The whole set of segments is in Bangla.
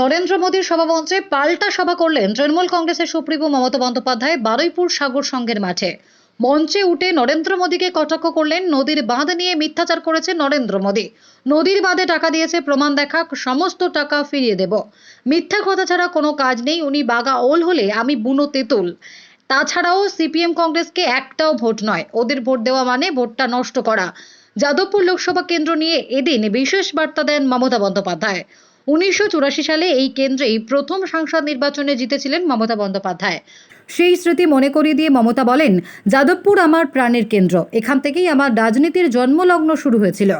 নরেন্দ্র মোদীর সভামঞ্চে পাল্টা সভা করলেন তৃণমূল কংগ্রেসের সুপ্রিমো মমতা বন্দ্যোপাধ্যায় বারুইপুর সাগর সংঘের মাঠে। মঞ্চে উঠে নরেন্দ্র মোদীকে কটাক্ষ করলেন, নদীর বাঁধ নিয়ে মিথ্যাচার করেছে নরেন্দ্র মোদী। নদীর বাঁধে টাকা দিয়েছে প্রমাণ দেখা সমস্ত টাকা ফিরিয়ে দেব। মিথ্যা কথা ছাড়া কোনো কাজ নেই, উনি বাগা ওল হলে আমি বুনো তেঁতুল। তাছাড়াও সিপিএম কংগ্রেসকে একটাও ভোট নয়, ওদের ভোট দেওয়া মানে ভোটটা নষ্ট করা। যাদবপুর লোকসভা কেন্দ্র নিয়ে এদিন বিশেষ বার্তা দেন মমতা বন্দ্যোপাধ্যায়। উনিশশো চুরাশি সালে এই কেন্দ্রেই প্রথম সাংসদ নির্বাচনে জিতেছিলেন মমতা বন্দ্যোপাধ্যায়। সেই স্মৃতি মনে করিয়ে দিয়ে মমতা বলেন, যাদবপুর আমার প্রাণের কেন্দ্র। এখান থেকেই আমার রাজনীতির জন্মলগ্ন শুরু হয়েছিল।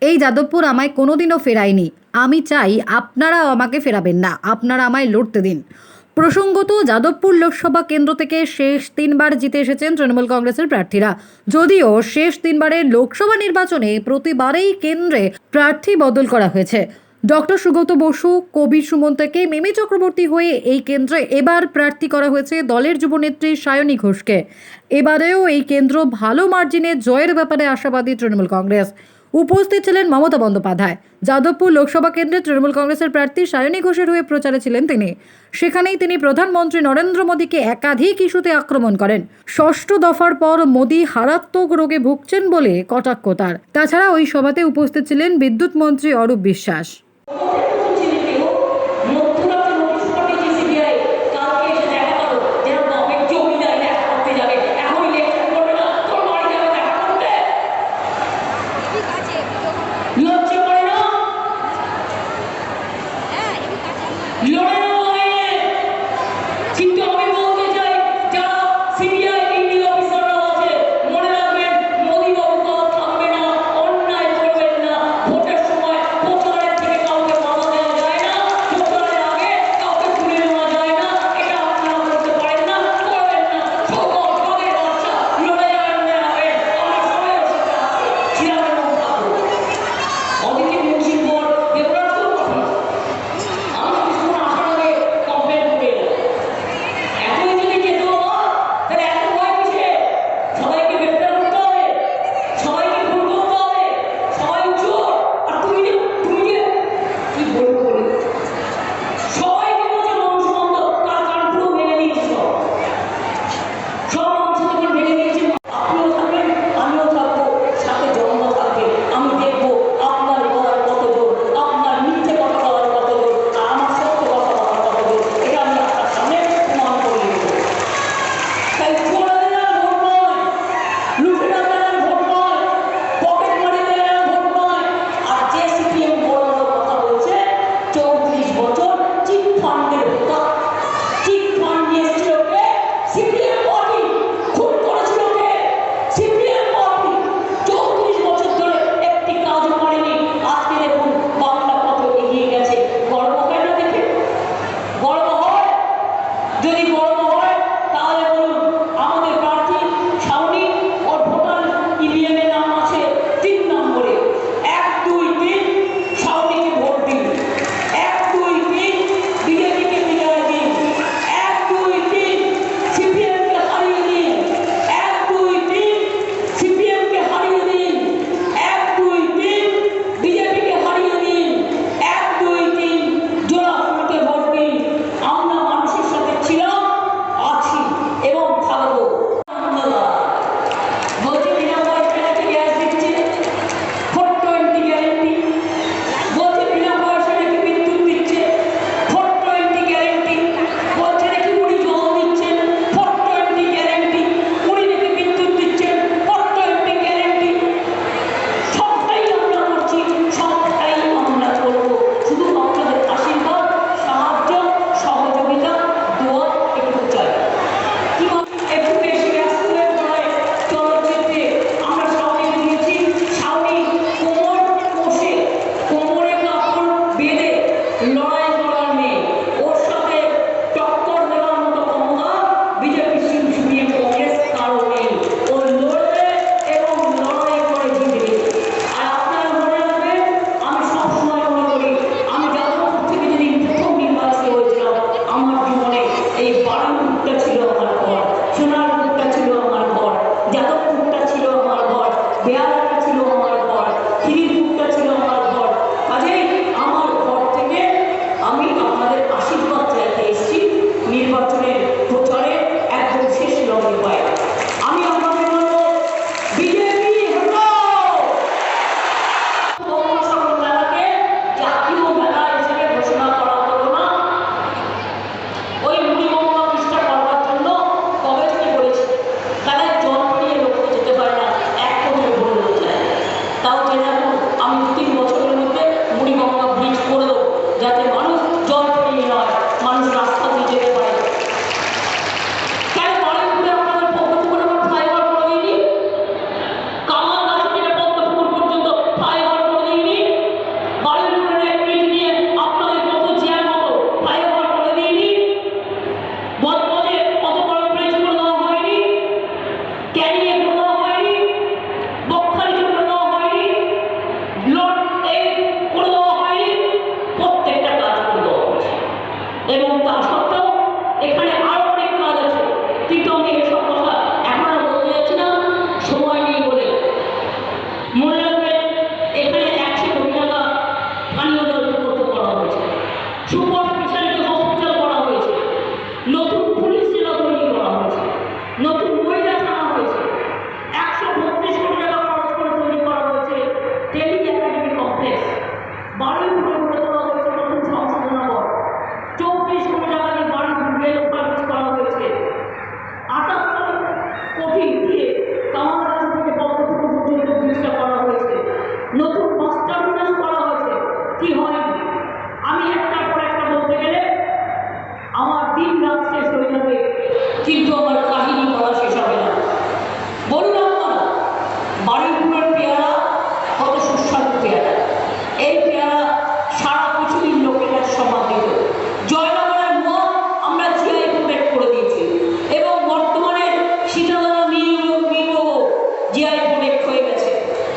এই যাদবপুর আমায় কোনোদিনও ফেরায়নি। আমি চাই আপনারাও আমাকে ফেরাবেন না। আপনারা আমায় লড়তে দিন। প্রসঙ্গত, যাদবপুর লোকসভা কেন্দ্র থেকে শেষ তিনবার জিতে এসেছেন তৃণমূল কংগ্রেসের প্রার্থীরা। যদিও শেষ তিনবারের লোকসভা নির্বাচনে প্রতিবারেই কেন্দ্রে প্রার্থী বদল করা হয়েছে। ডক্টর সুগত বসু, কবির সুমন থেকে মিমি চক্রবর্তী হয়ে এই কেন্দ্রে এবার প্রার্থী করা হয়েছে দলের যুবনেত্রী সায়নী ঘোষকে। এবারেও এই কেন্দ্র ভালো মার্জিনে জয়ের ব্যাপারে আশাবাদী তৃণমূল কংগ্রেস। উপস্থিত ছিলেন মমতা বন্দ্যোপাধ্যায়। যাদবপুর লোকসভা কেন্দ্রে তৃণমূল কংগ্রেসের প্রার্থী সায়নী ঘোষের হয়ে প্রচারে ছিলেন তিনি। সেখানেই তিনি প্রধানমন্ত্রী নরেন্দ্র মোদীকে একাধিক ইস্যুতে আক্রমণ করেন। ষষ্ঠ দফার পর মোদী হারাত্মক রোগে ভুগছেন বলে কটাক্ষ তার। তাছাড়া ওই সভাতে উপস্থিত ছিলেন বিদ্যুৎ মন্ত্রী Arup Biswas. Thank you. two more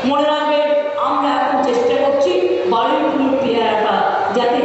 মনে রাখবেন আমরা এখন চেষ্টা করছি বাড়ির ফুল রাখা যাতে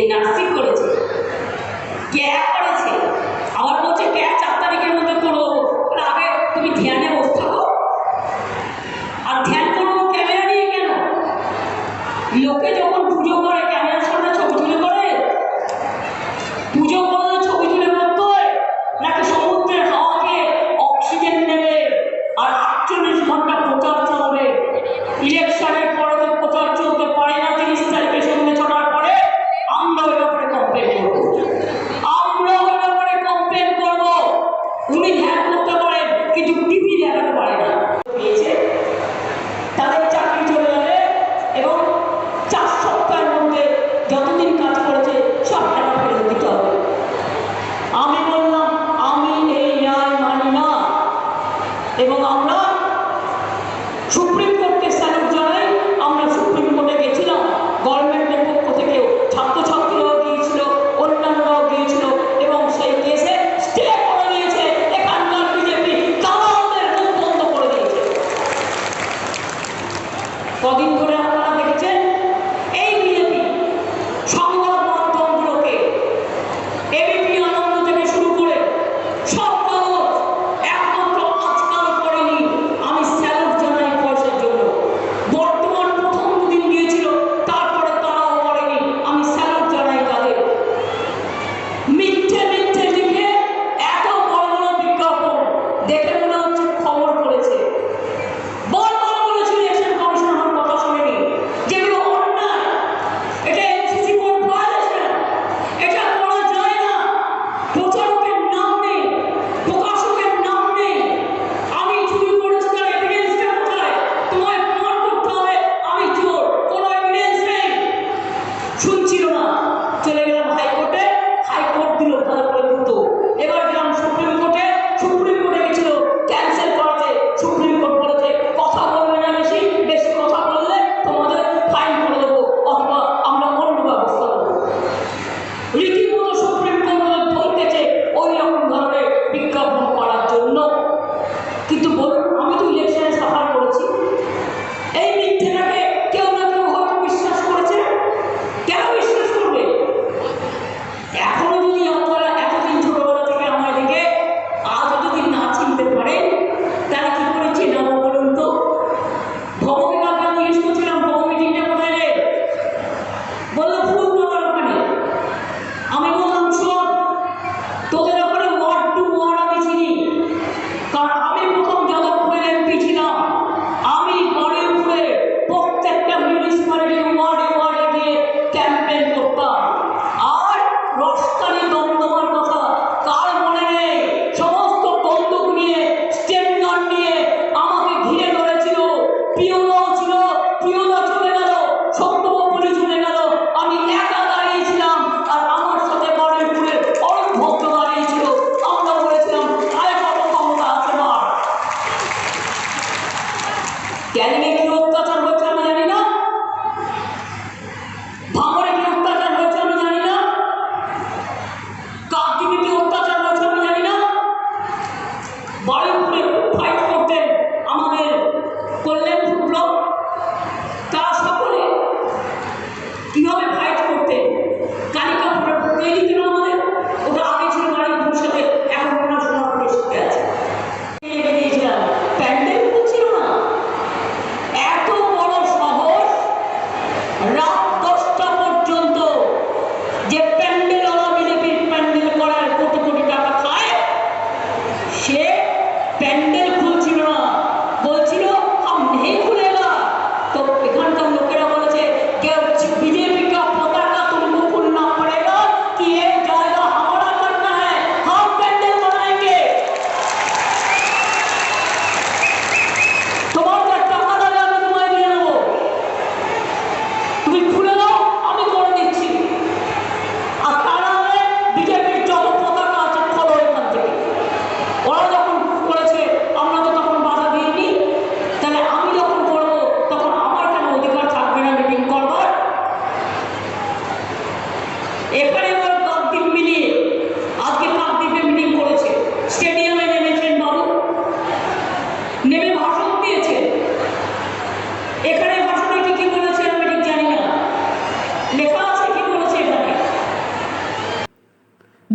যে নাস্তিক করেছে। ক্যাপ করেছে। আবার বলছে ক্যাপ চার তারিখের মধ্যে করব আগে তুমি ধ্যানে বসে থাকো। আর ধ্যান করব ক্যামেরা নিয়ে কেন? লোকে যখন পুজো করে, ক্যামেরার সামনে ছবি তুলে করে, পুজো করলে ছবি তুলে করতে হয় নাকি সমুদ্রের হাওয়াকে অক্সিজেন নেবে আর আটচল্লিশ ঘণ্টা প্রচার চলবে ইলেকশনের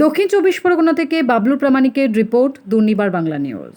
দক্ষিণ চব্বিশ পরগনা থেকে বাবলু প্রামাণিকের রিপোর্ট দুর্নিবার বাংলা নিউজ।